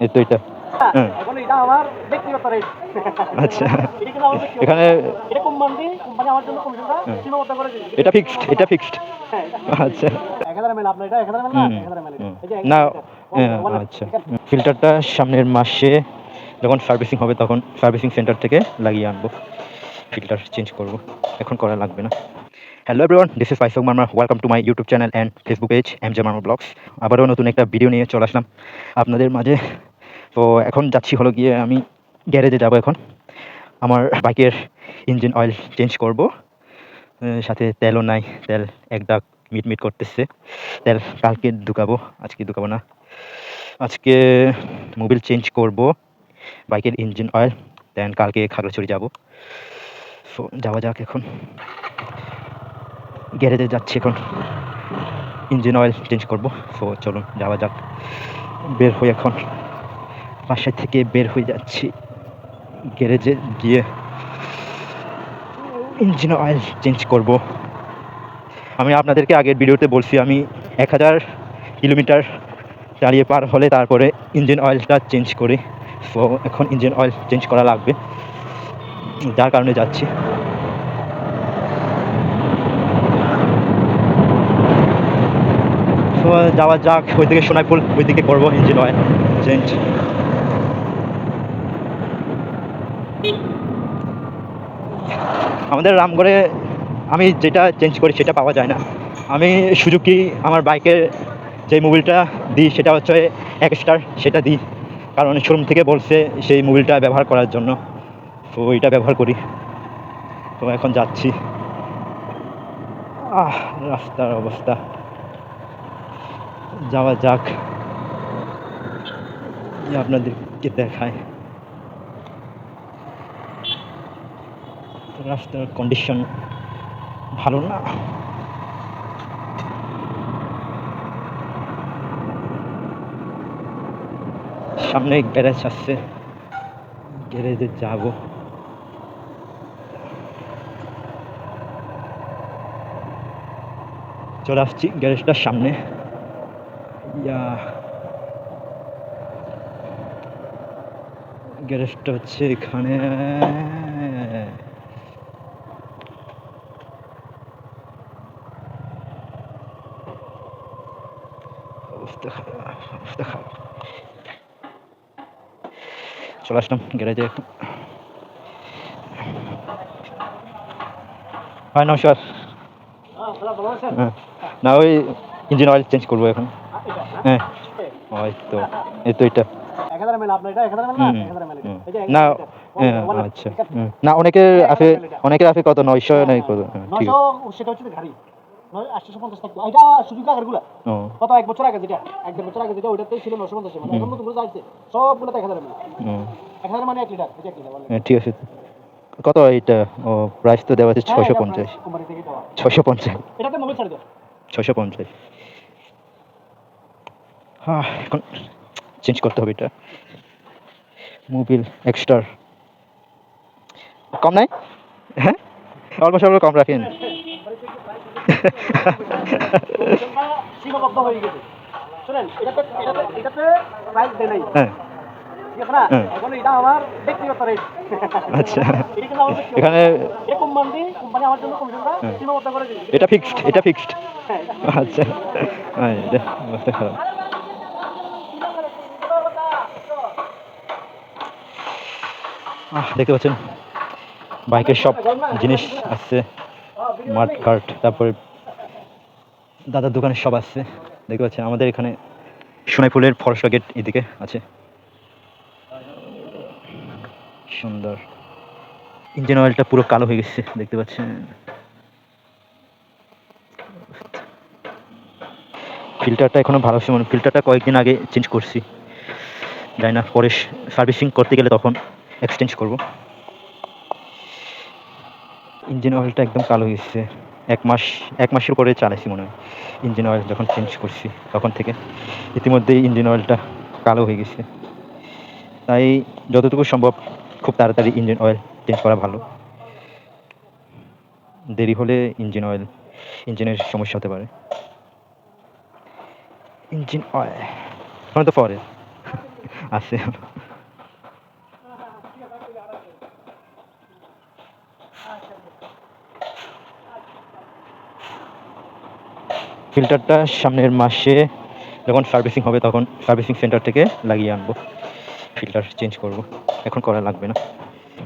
এই তো এটা। হ্যাঁ আচ্ছা। এখানে এটা ফিক্সড এটা ফিক্সড হ্যাঁ, আচ্ছা। না? হ্যাঁ, আচ্ছা। ফিল্টারটা সামনের মাসে যখন সার্ভিসিং হবে তখন সার্ভিসিং সেন্টার থেকে লাগিয়ে আনব। ফিল্টার চেঞ্জ করব। এখন করা লাগবে না। Hello everyone this is Phaisak Marma welcome to my YouTube channel and Facebook page M J Marma vlogs আবারও নতুন একটা ভিডিও নিয়ে চলে আসলাম আপনাদের মাঝে। তো এখন যাচ্ছি হলো গিয়ে আমি গ্যারেজে যাব এখন। আমার বাইকের ইঞ্জিন অয়েল চেঞ্জ করব। সাথে তেলও নাই, তেল এক মিট মিট করতেছে। তেল কালকে ঢুকাবো, আজকে ঢুকাবো না। আজকে মোবিল চেঞ্জ করব বাইকের ইঞ্জিন অয়েল দেন কালকে খাগড়াছড়ি যাব। সো যাওয়া যাক এখন। গ্যারেজে যাচ্ছি এখন। ইঞ্জিন অয়েল চেঞ্জ করব। সো চলুন, যাওয়া যাক। বের হই এখন। বাসা থেকে বের হয়ে যাচ্ছি। গ্যারেজে গিয়ে ইঞ্জিন অয়েল চেঞ্জ করব। আমি আপনাদেরকে আগের ভিডিওতে বলছি, আমি এক হাজার কিলোমিটার চালিয়ে পার হলে তারপরে ইঞ্জিন অয়েলটা চেঞ্জ করি। সো এখন ইঞ্জিন অয়েল চেঞ্জ করা লাগবে। যার কারণে যাচ্ছি। যাওয়া যাক ওই দিকে সোনাইপুল ওইদিকে করব ইঞ্জিন অয়েল চেঞ্জ আমাদের রামগড়ে আমি যেটা চেঞ্জ করি সেটা পাওয়া যায় না। আমি সুজুকি আমার বাইকের যে মোবিলটা দিই সেটা হচ্ছে এক স্টার সেটা দিই। কারণ শোরুম থেকে বলছে সেই মোবিলটা ব্যবহার করার জন্য। তো ওইটা ব্যবহার করি। তো এখন যাচ্ছি। আহ, রাস্তার অবস্থা। যাওয়া যাক। আপনাদেরকে দেখায় রাস্তার কন্ডিশন ভালো না। সামনে গ্যারেজ আসছে গ্যারেজে যাব। চলে আসছি গ্যারেজটার সামনে। ইয়া গ্যারেজটা হচ্ছে এখানে। চলে আসলাম গ্যারেজে। হয় নমস্কার। হ্যাঁ? হ্যাঁ। না ওই ইঞ্জিন অয়েল চেঞ্জ করব এখন? হ্যাঁ। ওই তো এই তো এটা। না। হ্যাঁ, আচ্ছা। না কত? নয়শো নাই কত? ঠিক। সেটা হচ্ছে গাড়ি। নয় পঞ্চাশ টাকা এটা সুযোগ আগেরগুলা ও। কত? এক বছর আগে যেটা। এক দেড় বছর আগে যেটা ওইটাতেই ছিল নশো পঞ্চাশ মানে এখন নতুন করে যাচ্ছে সবগুলো এক হাজার এক হাজার মানে এক লিটার। এক লিটার হ্যাঁ, ঠিক আছে। কত এটা? ও প্রাইস তো দেওয়া আছে হ্যাঁ, ছশো পঞ্চাশ। ছশো পঞ্চাশ। এটাতে মোবাইল ছাড়ে দাও ছশো পঞ্চাশ। এখন চেঞ্জ করতে হবে এটা। মোবিল এক্সট্রার কম নাই? হ্যাঁ? অল্প স্বল্প কম রাখেন। কমিশনটা সীমাবদ্ধ হয়ে। গেছে শুনেন এটাতে এটাতে এটাতে প্রাইস দেয় নাই হ্যাঁ ঠিক আছে না হ্যাঁ। এখন এটা আমার ব্যক্তিগত রেট আচ্ছা এটা কিন্তু আমার ব্যক্তিগত এখানে এটা কোম্পানি কোম্পানি আমার জন্য কমিশনটা হ্যাঁ। সীমাবদ্ধ করে দিয়েছে এটা ফিক্সড এটা ফিক্সড হ্যাঁ এটা আচ্ছা হ্যাঁ এটা অবস্থা খারাপ আহ, দেখতে পাচ্ছেন? বাইকের সব জিনিস আছে, মাঠ কার্ট তারপরে দাদার দোকানে সব আছে। দেখতে পাচ্ছেন, আমাদের এখানে সোনাইপুলের ফরেস্ট গেট এদিকে আছে। সুন্দর। ইঞ্জিন অয়েলটা পুরো কালো হয়ে গেছে, দেখতে পাচ্ছেন। ফিল্টারটা এখনও ভালো মানে ফিল্টারটা কয়েকদিন আগে চেঞ্জ করছি। জানি না, পরে সার্ভিসিং করতে গেলে তখন এক্সচেঞ্জ করব। ইঞ্জিন অয়েলটা একদম কালো হয়ে গেছে। এক মাস, এক মাসের পরে চালাইছি মনে হয়। ইঞ্জিন অয়েল যখন চেঞ্জ করছি তখন থেকে। ইতিমধ্যেই ইঞ্জিন অয়েলটা কালো হয়ে গেছে। তাই যতটুকু সম্ভব খুব তাড়াতাড়ি ইঞ্জিন অয়েল চেঞ্জ করা ভালো। দেরি হলে ইঞ্জিন অয়েল, ইঞ্জিনের সমস্যা হতে পারে। ইঞ্জিন অয়েল এখন তো পরে। আছে। ফিল্টারটা সামনের মাসে যখন সার্ভিসিং হবে তখন সার্ভিসিং সেন্টার থেকে লাগিয়ে আনব। ফিল্টার চেঞ্জ করব। এখন করা লাগবে না।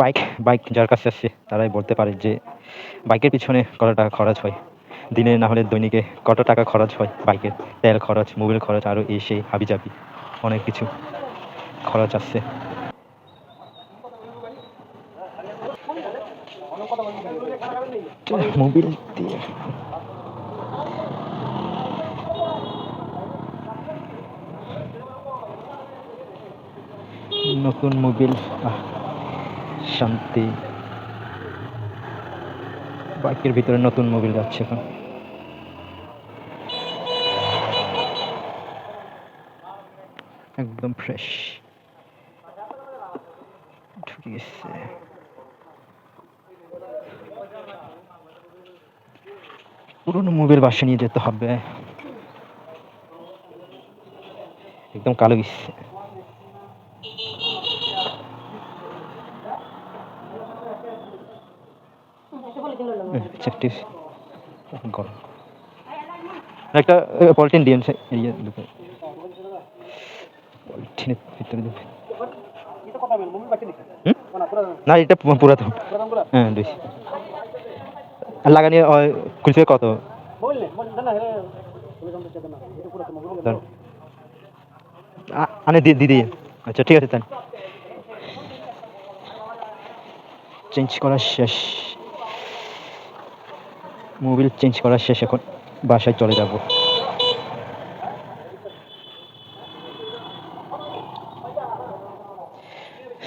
বাইক বাইক যার কাছে আছে তারাই বলতে পারে যে বাইকের পিছনে কত টাকা খরচ হয়। দিনে না হলে দৈনিকে কত টাকা খরচ হয় বাইকের? তেল খরচ, মোবিল খরচ আরও এই সেই হাবিজাবি অনেক কিছু খরচ আছে। মোবিল দিয়ে নতুন মোবিল শান্তি। বাইকের ভিতরে নতুন মোবিল যাচ্ছে এখন। একদম ফ্রেশ ঢুকে গেছে পুরোনো মোবিল বাসে নিয়ে যেতে হবে। একদম কালো গেছে। চারটি গরম একটা পলিথিন দিয়ে ইয়ে দুটো। পলিথিনের ভিতরে? না, এটা পুরাতন পুরো পুরো হ্যাঁ আর লাগানি খুলছে কত? আনে দিয়ে দিদি আচ্ছা ঠিক আছে তাই চেঞ্জ করা শেষ। মোবিল চেঞ্জ করা শেষ এখন। বাসায় চলে যাব।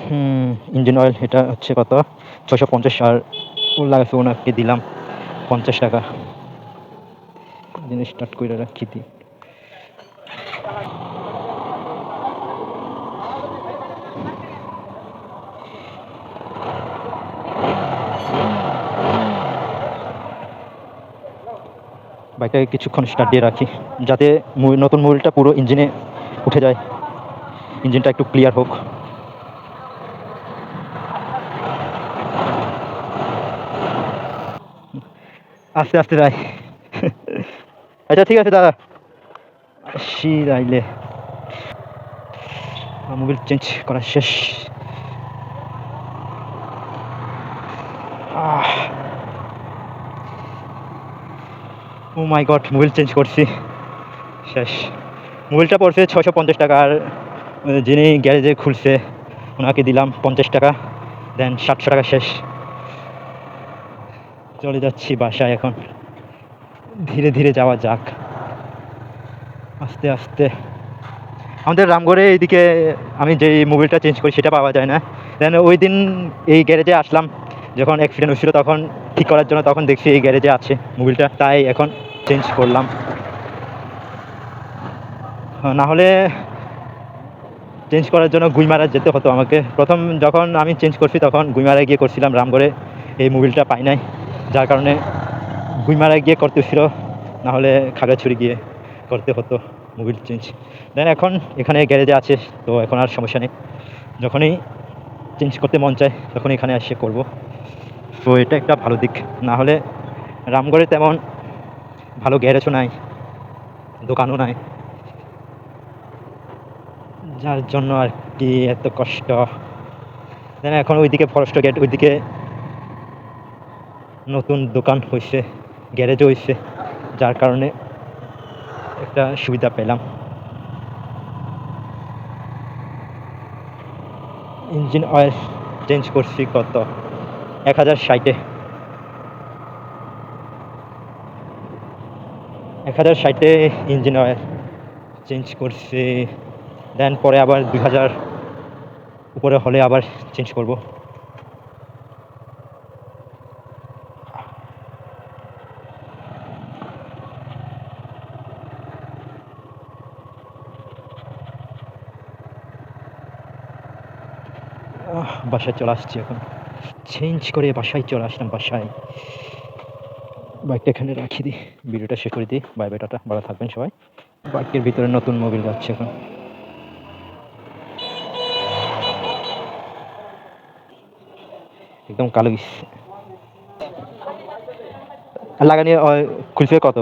হুম ইঞ্জিন অয়েল এটা হচ্ছে কত? ছশো পঞ্চাশ। আর ওর লাগাছে ওনাকে দিলাম পঞ্চাশ টাকা। জিনিস স্টার্ট করে রাখি দিই বাইকটাকে কিছুক্ষণ স্টার্ট দিয়ে রাখি, যাতে নতুন মোবিলটা পুরো ইঞ্জিনে উঠে যায়। ইঞ্জিনটা একটু ক্লিয়ার হোক। আস্তে আস্তে যাই। আচ্ছা ঠিক আছে দাদা সি আইলে মোবিল চেঞ্জ করা শেষ। Oh my god Mobil change করছি। শেষ। মোবিলটা পড়ছে ছশো পঞ্চাশ টাকা, আর যিনি গ্যারেজে খুলছে, ওনাকে দিলাম পঞ্চাশ টাকা, দেন সাতশো টাকা শেষ। চলে যাচ্ছি বাসায় এখন। ধীরে ধীরে যাওয়া যাক। আস্তে আস্তে। আমাদের রামগড়ে এইদিকে আমি যে মোবিলটা চেঞ্জ করি, সেটা পাওয়া যায় না। দেন ওই দিন এই গ্যারেজে আসলাম। যখন অ্যাক্সিডেন্ট হয়েছিল, তখন ঠিক করার জন্য তখন দেখছি এই গ্যারেজে আছে মোবিলটা তাই এখন চেঞ্জ করলাম। না হলে চেঞ্জ করার জন্য গুইমারা যেতে হতো আমাকে। প্রথম যখন আমি চেঞ্জ করছি তখন গুইমারায় গিয়ে করছিলাম রামগড়ে। এই মোবিলটা পাই নাই। যার কারণে গুইমারায় গিয়ে করতে ছিল না হলে খাগড়াছড়ি গিয়ে করতে হতো মোবিল চেঞ্জ দেন এখন এখানে গ্যারেজে আছে, তো এখন আর সমস্যা নেই। যখনই চেঞ্জ করতে মন চায় তখন এখানে এসে করব। তো এটা একটা ভালো দিক। না হলে রামগড়ে তেমন ভালো গ্যারেজও নাই? দোকানও নাই। যার জন্য আর কি এত কষ্ট? দেন এখন ওইদিকে ফরেস্ট গেট ওইদিকে নতুন দোকান হয়েছে গ্যারেজও হয়েছে যার কারণে একটা সুবিধা পেলাম। ইঞ্জিন অয়েল চেঞ্জ করছি কত? এক হাজার ষাটে। এক হাজার ষাটে ইঞ্জিন অয়েল চেঞ্জ করছি দেন পরে আবার দুই হাজার উপরে হলে আবার চেঞ্জ করব। বাসায় চলে আসছি এখন। চেঞ্জ করে বাসায় চলে আসলাম, বাসায়। বাইকটা এখানে রাখি দিই ভিডিওটা শেষ করে দিই। Bye bye tata. ভালো থাকবেন সবাই। বাইকের ভিতরে নতুন মোবিল যাচ্ছে এখন। একদম কালো গিস লাগানি খুলছে কত?